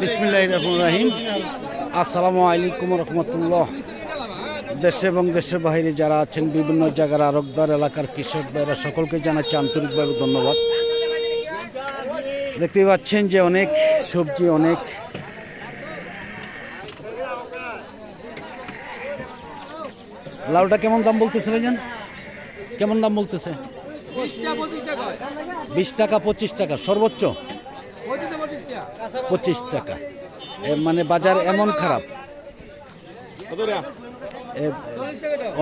বিসমিল্লাহ রহমান রাহিম আসসালামু আলাইকুম রহমতুল্লাহ। দেশে এবং দেশের বাইরে যারা আছেন বিভিন্ন জায়গার আরবদার এলাকার কৃষক ভাইরা সকলকে জানাচ্ছি আন্তরিকভাবে ধন্যবাদ। দেখতে পাচ্ছেন যে অনেক সবজি অনেক লাউটা কেমন দাম বলতেছে ভাইজান? কেমন দাম বলতেছে? বিশ টাকা পঁচিশ টাকা সর্বোচ্চ? পঁচিশ টাকা। মানে বাজার এমন খারাপ।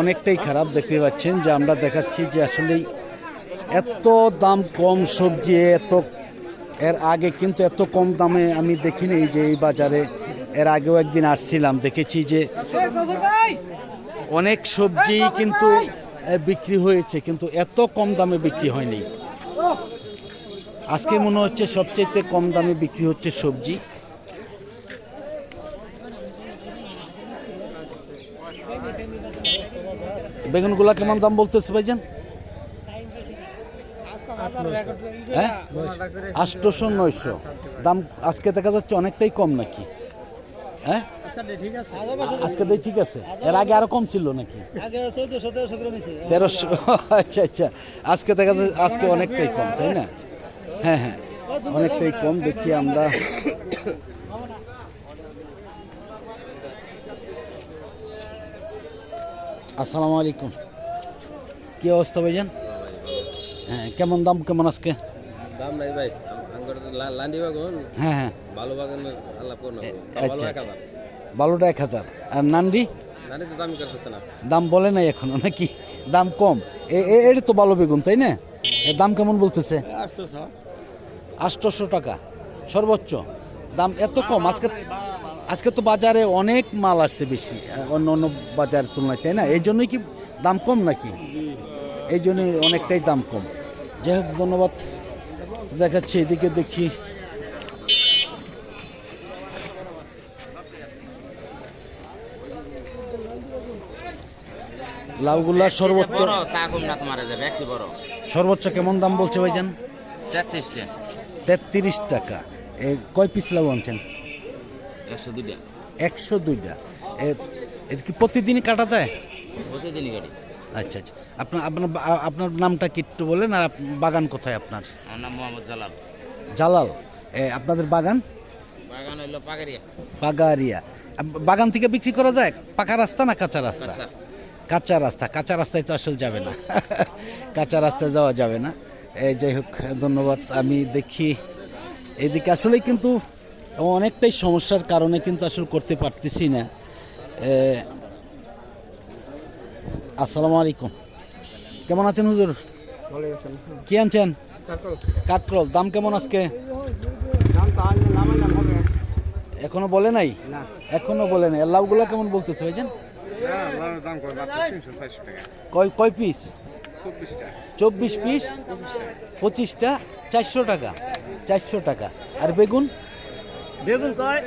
অনেকটাই খারাপ, দেখতে পাচ্ছেন যে আমরা দেখাচ্ছি যে আসলেই এত দাম কম সবজি, এত, এর আগে কিন্তু এত কম দামে আমি দেখিনি যে এই বাজারে। এর আগেও একদিন আসছিলাম, দেখেছি যে অনেক সবজি কিন্তু বিক্রি হয়েছে, কিন্তু এত কম দামে বিক্রি হয়নি। আজকে মনে হচ্ছে সবচেয়ে কম দামে বিক্রি হচ্ছে সবজি। বেগুনগুলা কেমন দাম বলতেছে ভাইজান? হ্যাঁ? আটশোশো নয়শো। দাম আজকে দেখা যাচ্ছে অনেকটাই কম নাকি? হ্যাঁ? আজকে ঠিক আছে। এর আগে আরও কম ছিল নাকি? তেরোশো আচ্ছা আচ্ছা। আজকে দেখা যাচ্ছে, আজকে অনেকটাই কম, তাই না? হ্যাঁ হ্যাঁ। অনেকটাই কম দেখি আমরা। আসসালামু আলাইকুম। কি অবস্থা ভাইজান? হ্যাঁ কেমন দাম কেমন আজকে? দাম নাই ভাই লান্ডি বাগান। হ্যাঁ হ্যাঁ। ভালো বাগান আল্লাহ আচ্ছা আচ্ছা। বারোটা এক হাজার। আর নান্ডি? দামি বলে নাই এখনও নাকি? দাম কম। এ- এ- এটা তো ভালো বেগুন তাই না? এর দাম কেমন বলতেছে? আটশোশো টাকা সর্বোচ্চ। দাম এত কম আজকে আজকে তো বাজারে অনেক মাল আসছে বেশি অন্য অন্য বাজারের তুলনায় তাই না? এই জন্যই কি দাম কম নাকি? এই জন্যই অনেকটাই দাম কম। যাই হোক ধন্যবাদ দেখাচ্ছি এদিকে দেখি। লাউগুলা সর্বোচ্চ সর্বোচ্চ কেমন দাম বলছে ভাইজান? তেত্রিশটা তেত্রিশ টাকা। এ কয় পিস লাউ আনছেন? একশো দুইটা। একশো দুইটা। এ- এর কি প্রতিদিনই কাটা যায়? প্রতিদিনই গাড়ি আচ্ছা আচ্ছা। আপনার আপনার আপনার নামটা কি একটু বলেন আর বাগান কোথায় আপনার? আমার নাম মোহাম্মদ জালাল। জালাল। এ, আপনাদের বাগান? বাগান হইল পাগারিয়া পাগারিয়া বাগান থেকে বিক্রি করা যায়? পাকা রাস্তা না কাঁচা রাস্তা? কাঁচা। রাস্তা। কাঁচা রাস্তায় তো আসলে যাবে না। কাঁচা রাস্তায় যাওয়া যাবে না। যাই হোক ধন্যবাদ। আমি দেখি এদিকে। আসলে কিন্তু অনেকটাই সমস্যার কারণে কিন্তু আসলে করতে পারতেছি না। আসসালামু আলাইকুম। কেমন আছেন হুজুর? কি আনছেন? কাকরল। দাম কেমন আজকে? এখনও বলে নাই? এখনও বলে নাই। লাউগুলা কেমন বলতেছে ভাইজান? টাকা। কয় কয় পিস চব্বিশ পিস পঁচিশটা চারশো টাকা চারশো টাকা। আর বেগুন? বেগুন কয়?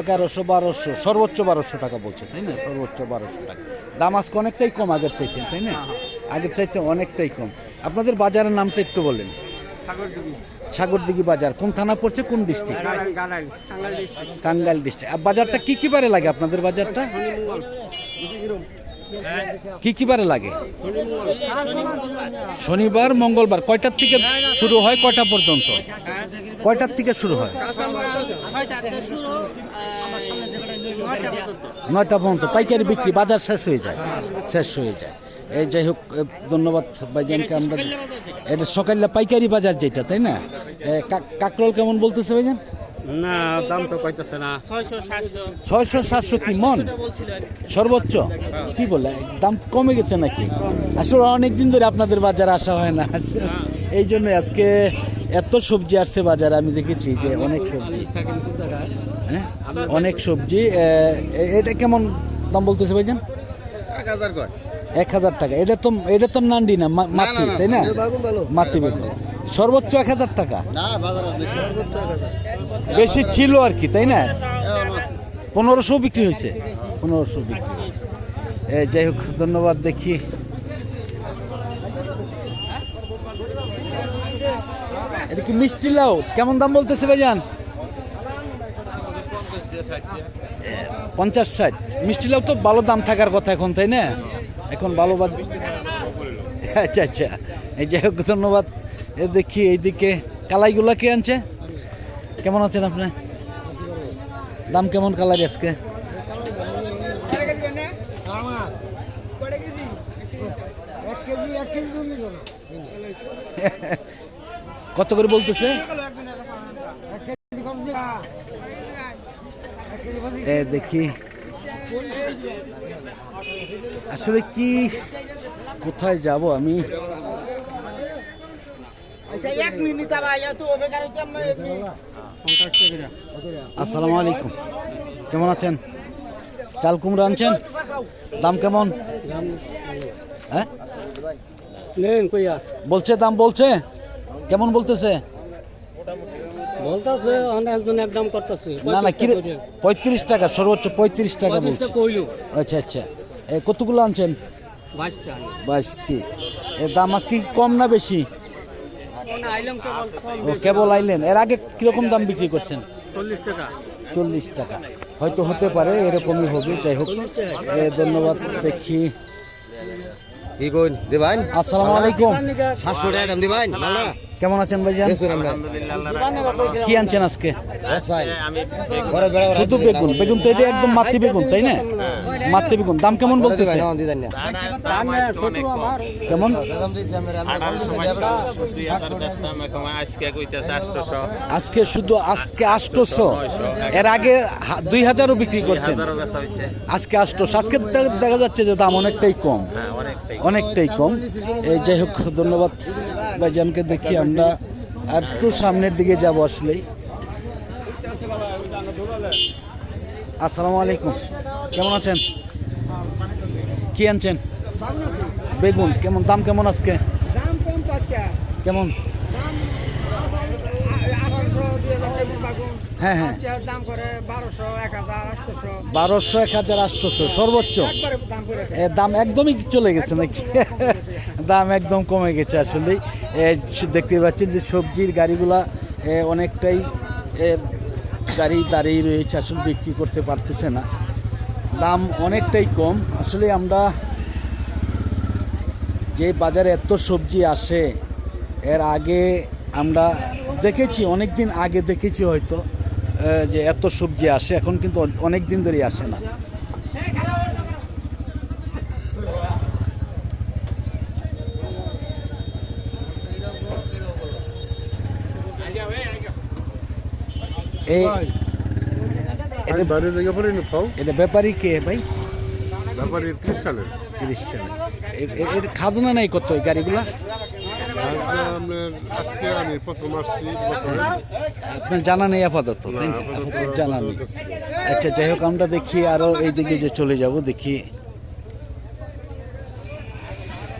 এগারোশো বারোশো। সর্বোচ্চ বারোশো টাকা বলছে তাই না? সর্বোচ্চ বারোশো টাকা। দাম আজকে অনেকটাই কম আগের চাইতে তাই না? আগের চাইতে অনেকটাই কম। আপনাদের বাজারের নামটা একটু বলেন। সাগরদিঘি। বাজার কোন থানা পড়ছে কোন ডিস্ট্রিক্ট? টাঙ্গাইল ডিস্ট্রিক্ট। আর বাজারটা কি কি বারে লাগে আপনাদের বাজারটা? কি কি বারে লাগে? শনিবার, মঙ্গলবার। কয়টার থেকে শুরু হয়, কয়টা পর্যন্ত? কয়টার থেকে শুরু হয়? নয়টা পর্যন্ত। পাইকারি বিক্রি বাজার শেষ হয়ে যায়। শেষ হয়ে যায়। এই যাই হোক ধন্যবাদ ভাইজানকে আমরা এটা সকালে পাইকারি বাজার যেটা, তাই না? কাকরোল কেমন বলতেছে ভাইজান? না দাম তো কইতেছে না। ছয়শো সাতশো। কি মন? সর্বোচ্চ? কি বলে? দাম কমে গেছে নাকি? আসলে অনেক দিন ধরে আপনাদের বাজারে আসা হয় না। এই জন্য আজকে এত সবজি আসছে বাজারে আমি দেখেছি যে অনেক সবজি। হ্যাঁ? অনেক সবজি। এটা কেমন দাম বলতেছে ভাইজান? এক হাজার এক হাজার টাকা। এটা তো এটা তো নান্ডি না মা- মাটি তাই না? মাটি বেগুন। সর্বোচ্চ এক হাজার টাকা? বেশি। ছিল আর কি তাই না? পনেরোশো বিক্রি হয়েছে। পনেরোশো বিক্রি হয়েছে। যাই হোক ধন্যবাদ দেখি। এটা কি মিষ্টি লাউ? কেমন দাম বলতেছে ভাইজান? পঞ্চাশ ষাট। মিষ্টি লাউ তো ভালো দাম থাকার কথা এখন তাই না? এখন ভালো বাজার আচ্ছা আচ্ছা। এই যাই হোক ধন্যবাদ। এ দেখি এইদিকে কালাইগুলা কে আনছে? কেমন আছেন আপনি? দাম কেমন কালারি আজকে? কত করে বলতেছে? এ দেখি আসলে কি, কোথায় যাব আমি? আসসালামু আলাইকুম। কেমন আছেন? চাল কুমড়া আনছেন? দাম কেমন? হ্যাঁ? বলছে দাম বলছে? কেমন বলতেছে? বলতাছে একজন একদম করতেছে। না না কি পঁয়ত্রিশ টাকা সর্বোচ্চ পঁয়ত্রিশ টাকা বলছে। আচ্ছা আচ্ছা। এ কতগুলো আনছেন? বাইশ পিস। এর দাম আজকে কি কম না বেশি? ও কেবল আইলেন। এর আগে কীরকম দাম বিক্রি করছেন? চল্লিশ টাকা। চল্লিশ টাকা। হয়তো হতে পারে এরকমই হবে যাই হোক। এ, ধন্যবাদ দেখি। কি কইন দিবান আসসালামু আলাইকুম। সাতশো টাকা দাম দিবান ভালো কেমন আছেন ভাইজান? কি আনছেন আজকে? বড় বেড়া শুধু বেগুন। বেগুন তো এটা একদম মাতৃ বেগুন তাই না? মাতৃ বেগুন। দাম কেমন বলতেছে? কেমন? আজকে শুধু আজকে আষ্টশো এর আগে হা- দুই হাজারও বিক্রি করছেন। আজকে আষ্টশো আজকে দেখা যাচ্ছে যে দাম অনেকটাই কম। অনেকটাই কম। এই যাই হোক ধন্যবাদ। ভাইজানকে দেখি আমরা। একটু সামনের দিকে যাব আসলেই। আসসালামু আলাইকুম। কেমন আছেন? কি আনছেন? বেগুন। কেমন? দাম কেমন আজকে? কেমন? হ্যাঁ হ্যাঁ। বারোশো, এক হাজার আটশোশো সর্বোচ্চ। দাম একদমই চলে গেছে নাকি? দাম একদম কমে গেছে আসলে দেখতে পাচ্ছেন যে সবজির গাড়িগুলা অনেকটাই গাড়ি দাঁড়িয়ে রয়েছে আসলে, বিক্রি করতে পারতেছে না। দাম অনেকটাই কম। আসলে আমরা যে বাজারে এত সবজি আসে, এর আগে আমরা দেখেছি অনেক দিন আগে দেখেছি হয়তো যে এত সবজি আসে, এখন কিন্তু অনেক দিন ধরেই আসে না। এটা ব্যাপারী কে ভাই? ব্যাপারে ত্রিশ সালের তিরিশ খাজনা নেই কত এই গাড়িগুলা? আপনার জানা নেই আপাতত জানা নেই। আচ্ছা যাই হোক আমরা দেখি আরও এইদিকে যে চলে যাব দেখি।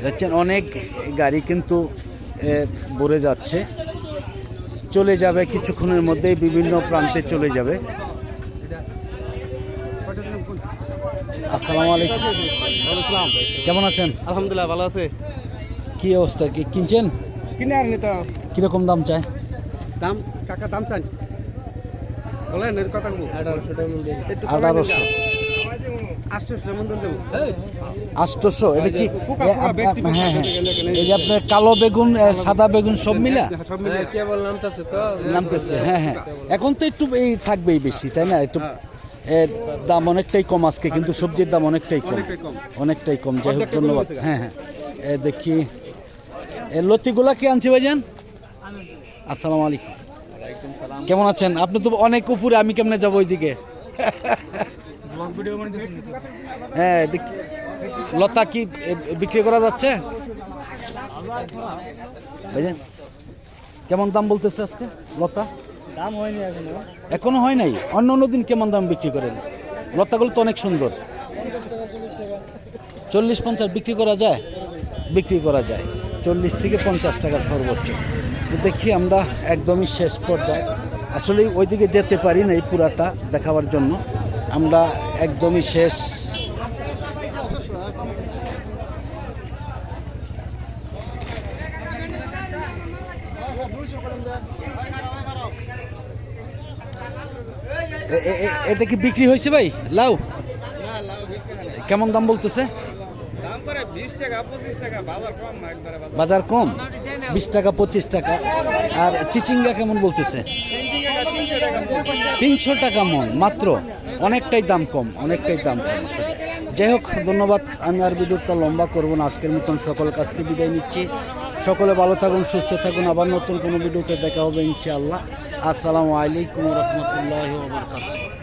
দেখছেন অনেক গাড়ি কিন্তু ভরে যাচ্ছে। চলে যাবে কিছুক্ষণের মধ্যেই বিভিন্ন প্রান্তে চলে যাবে। আসসালামু আলাইকুম। কেমন আছেন? আলহামদুলিল্লাহ ভালো আছে। কি অবস্থা? কি কিনছেন? কিনে আর নিতে কীরকম দাম চায়? দাম কাকা দাম চান? বলেন এর কথা বলব আঠারোশো টাকা আঠারোশো আটশোশো টাকা মতন দেবো আষ্টশো এটা কি? হ্যাঁ হ্যাঁ। এই যে আপনার কালো বেগুন সাদা বেগুন। সব মিলা? নামতেছে নামতেছে হ্যাঁ হ্যাঁ। এখন তো একটু এই থাকবেই বেশি তাই না? একটু এর দাম অনেকটাই কম আজকে কিন্তু সবজির দাম অনেকটাই কম। অনেকটাই কম। যাই হোক ধন্যবাদ। হ্যাঁ হ্যাঁ। এ দেখি। এ লতিগুলা কি আনছি ভাইজান? আসসালামু আলাইকুম। কেমন আছেন? আপনি তো অনেক উপরে আমি কেমনে যাব ওইদিকে? হ্যাঁ লতা কি বিক্রি করা যাচ্ছে? ভাইজান কেমন দাম বলতেছে আজকে লতা? দাম হয়নি এখনও। এখনও হয় নাই? অন্য অন্য দিন কেমন দাম বিক্রি করেন? লতাগুলো তো অনেক সুন্দর। চল্লিশ পঞ্চাশ বিক্রি করা যায়? বিক্রি করা যায়। চল্লিশ থেকে পঞ্চাশ টাকা সর্বোচ্চ। দেখি আমরা একদমই শেষ পর্যায়ে। আসলে ওইদিকে যেতে পারি না এই পুরাটা দেখাবার জন্য। আমরা একদমই শেষ। এটা কি বিক্রি হয়েছে ভাই? লাউ? কেমন দাম বলতেছে? বাজার কম? বিশ টাকা, পঁচিশ টাকা। আর চিচিঙ্গা কেমন বলতেছে? তিনশো টাকা মন, মাত্র। অনেকটাই দাম কম, অনেকটাই দাম কম আসলে যাই হোক, ধন্যবাদ। আমি আর ভিডিওটা লম্বা করব না। আজকের মতন সকল কাছ থেকে বিদায় নিচ্ছি। সকলে ভালো থাকুন, সুস্থ থাকুন। আবার নতুন কোনো ভিডিওতে দেখা হবে ইনশাআল্লাহ। আসসালামু আলাইকুম রহমতুল্লাহ বারকাতুহ।